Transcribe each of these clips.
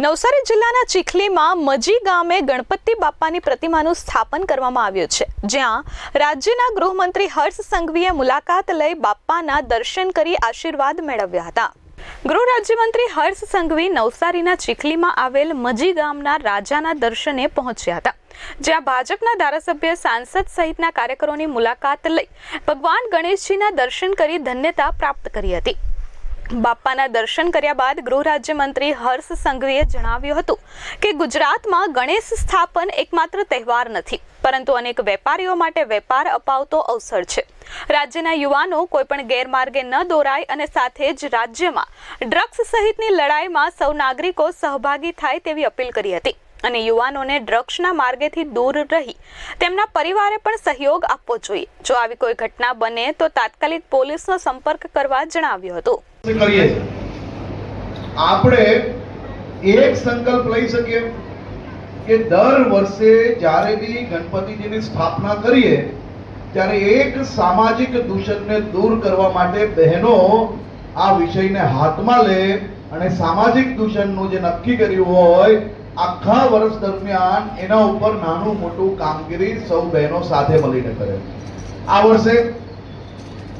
નવસારી જિલ્લાના ચીખલીમાં મજી ગામે ગણપતિ બાપાની પ્રતિમાનું સ્થાપન કરવામાં આવ્યું છે. જ્યાં રાજ્યના ગૃહમંત્રી હર્ષ સંઘવીએ મુલાકાત લઈ બાપાના દર્શન કરી આશીર્વાદ મેળવ્યા હતા. ગૃહ રાજ્યમંત્રી હર્ષ સંઘવી નવસારીના ચીખલીમાં આવેલ મજી ગામના રાજાના દર્શને પહોંચ્યા હતા. જ્યાં ભાજપના ધારાસભ્ય, સાંસદ સહિતના કાર્યકરોની મુલાકાત લઈ ભગવાન ગણેશજીના દર્શન કરી ધન્યતા પ્રાપ્ત કરી હતી. બાપાના દર્શન કર્યા બાદ ગૃહ રાજ્યમંત્રી હર્ષ સંઘવીએ જણાવ્યું હતું કે ગુજરાતમાં ગણેશ સ્થાપન એકમાત્ર તહેવાર નથી, પરંતુ અનેક વેપારીઓ માટે વેપાર અપાવતો અવસર છે. રાજ્યના યુવાનો કોઈપણ ગેરમાર્ગે ન દોરાય અને સાથે જ રાજ્યમાં ડ્રગ્સ સહિતની લડાઈમાં સૌ નાગરિકો સહભાગી થાય તેવી અપીલ કરી હતી. અને યુવાનોને ડ્રગ્સના માર્ગેથી દૂર રહી તેમના પરિવારે પણ સહયોગ આપવો જોઈએ. જો આવી કોઈ ઘટના બને તો તાત્કાલિક પોલીસનો સંપર્ક કરવા જણાવ્યું હતું. આપણે એક સંકલ્પ લઈ શકીએ કે દર વર્ષે જ્યારે બી ગણપતિજીની સ્થાપના કરીએ, ત્યારે એક સામાજિક દૂષણને દૂર કરવા માટે બહેનો આ વિષયને હાથમાં લે અને સામાજિક દૂષણનું જે નક્કી કર્યું હોય આખા વર્ષ દરમિયાન એના ઉપર નાનું મોટું કામગીરી સૌ બહેનો સાથે મળીને કરે આ વર્ષે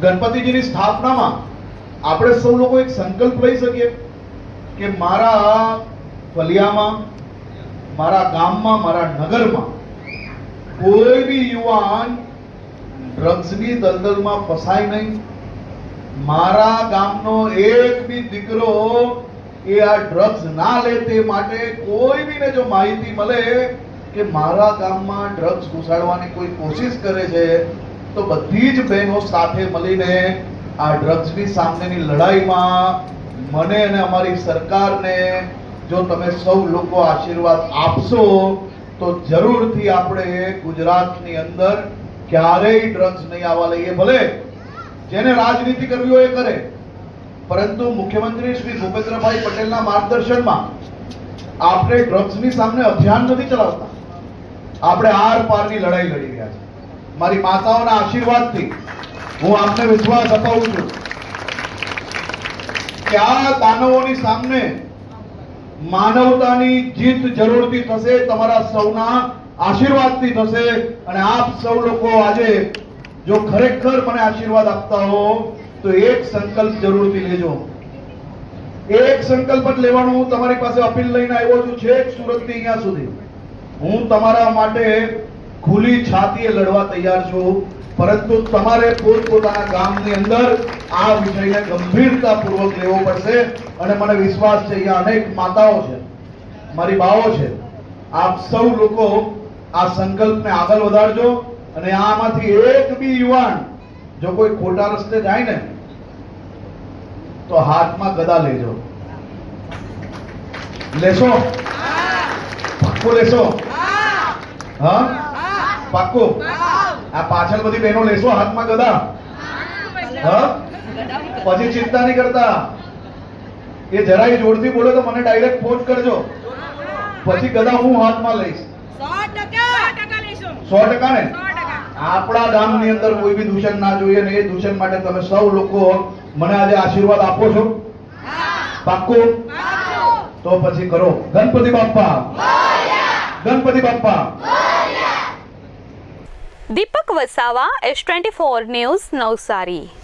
ગણપતિજીની સ્થાપનામાં આપણે સૌ લોકો એક સંકલ્પ લઈ શકીએ કે મારા ફલિયામાં, મારા ગામમાં, મારા નગરમાં કોઈ બી યુવાન ડ્રગ્સની દલદલમાં ફસાય નહીં. મારા ગામનો એક બી દીકરો એ આ ડ્રગ્સ ના લે તે માટે કોઈ બીને જો માહિતી મળે કે મારા ગામમાં ડ્રગ્સ ઘુસાડવાની કોઈ કોશિશ કરે છે, તો બધી જ બહેનો સાથે મળીને આ ડ્રગ્સની સામેની લડાઈમાં મને અને અમારી સરકારને જો તમે સૌ લોકો આશીર્વાદ આપશો, તો જરૂરથી આપણે ગુજરાતની અંદર ક્યારેય ડ્રગ્સ નહીં આવવા લઈએ ભલે જેને રાજનીતિ કરવી હોય એ કરે. પરંતુ મુખ્યમંત્રી શ્રી ભૂપેન્દ્રભાઈ પટેલના માર્ગદર્શનમાં આપણે ડ્રગ્સની સામે અભિયાન નથી ચલાવતા. આપણે આર પારની લડાઈ લડી રહ્યા છે મારી માતાઓના આશીર્વાદથી હું આપને વિશ્વાસ અપાવું છું કે આ દાનવોની સામે માનવતાની જીત જરૂરથી થશે, તમારા સૌના આશીર્વાદથી થશે અને આપ સૌ લોકો આજે જો ખરેખર મને આશીર્વાદ આપતા હો તો એક સંકલ્પ જરૂરથી લેજો. એક સંકલ્પ જ લેવાનો, હું તમારી પાસે અપીલ લઈને આવ્યો છું છેક સુરતથી અહીંયા સુધી. હું તમારા માટે ખુલી છાતીએ લડવા તૈયાર છું, પરંતુ તમારે પોતપોતાના ગામની અંદર આ વિષયને ગંભીરતાપૂર્વક લેવો પડશે અને મને વિશ્વાસ છે, અહીંયા અનેક માતાઓ છે, મારી બાઓ છે. આપ સૌ લોકો આ સંકલ્પને આગળ વધારજો અને આમાંથી એક બી યુવાન જો કોઈ ખોટા રસ્તે જાય ને તો હાથમાં ગદા લેજો લેશો? પાક્કું લેશો? હા? પાક્કું? આ પાછળ બધી બહેનો લેશો હાથમાં ગદા? હા? પછી ચિંતા નહીં કરતા. એ જરાય જોરથી બોલે તો મને ડાયરેક્ટ ફોન કરજો. પછી ગદા હું હાથમાં લઈશ. સો ટકા. ને? આપણા ગામની અંદર કોઈ બી દૂષણ ના જોઈએ ને એ દૂષણ માટે તમે સૌ લોકો મને આજે આશીર્વાદ આપો છો? પાક્કું? તો પછી કરો. Ganpati Bappa. Ganpati Bappa. Deepak Vasava S twenty four news Navsari.